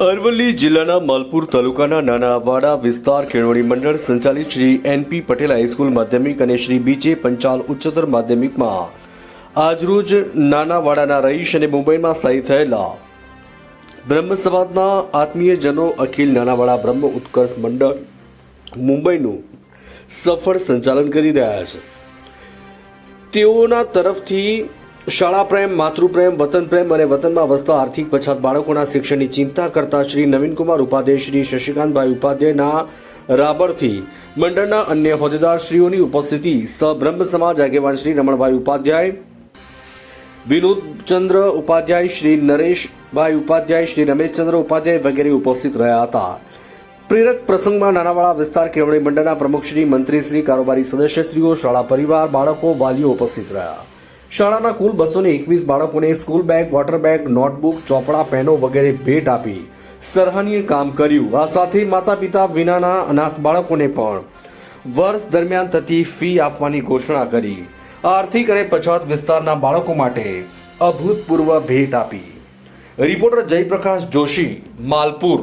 અરવલ્લી જિલ્લાના માલપુર તાલુકાના નાના વાડા વિસ્તાર કેળવણી મંડળ સંચાલિત શ્રી એનપી પટેલ હાઈસ્કૂલ માધ્યમિક અને શ્રી બીજે પંચાલ ઉચ્ચતર માધ્યમિકમાં આજરોજ નાના વાડાના રહીશ અને મુંબઈમાં સ્થાયી થયેલા બ્રહ્મ સમાજના આત્મીયજનો અખિલ નાનાવાડા બ્રહ્મ ઉત્કર્ષ મંડળ મુંબઈનું સફળ સંચાલન કરી રહ્યા છે. તેઓના તરફથી શાળા પ્રેમ, માતૃપ્રેમ, વતન પ્રેમ અને વતનમાં વસતા આર્થિક પછાત બાળકોના શિક્ષણની ચિંતા કરતા શ્રી નવીનકુમાર ઉપાધ્યાય, શ્રી શશિકાંતભાઈ ઉપાધ્યાયના રાબરથી મંડળના અન્ય હોદ્દેદારશ્રીઓની ઉપસ્થિતિ સબ્રહ્મ સમાજ આગેવાન શ્રી રમણભાઈ ઉપાધ્યાય, વિનોદચંદ્ર ઉપાધ્યાય, શ્રી નરેશભાઈ ઉપાધ્યાય, શ્રી રમેશચંદ્ર ઉપાધ્યાય વગેરે ઉપસ્થિત રહ્યા હતા. પ્રેરક પ્રસંગમાં નાનાવાળા વિસ્તાર કેળવણી મંડળના પ્રમુખ શ્રી મંત્રીશ્રી કારોબારી સદસ્યશ્રીઓ, શાળા પરિવાર, બાળકો, વાલીઓ ઉપસ્થિત રહ્યા. શાળાના કુલ બસો એકવીસ બાળકોને school bag, water bag, notebook, ચોપડા, પેનો વગેરે ભેટ આપી સરાહનીય કામ કર્યું. આ સાથે માતા પિતા વિનાના અનાથ બાળકોને પણ વર્ષ દરમિયાન થતી ફી આપવાની ઘોષણા કરી. આર્થિક અને પછાત વિસ્તારના બાળકો માટે અભૂતપૂર્વ ભેટ આપી. રિપોર્ટર જયપ્રકાશ જોશી, માલપુર.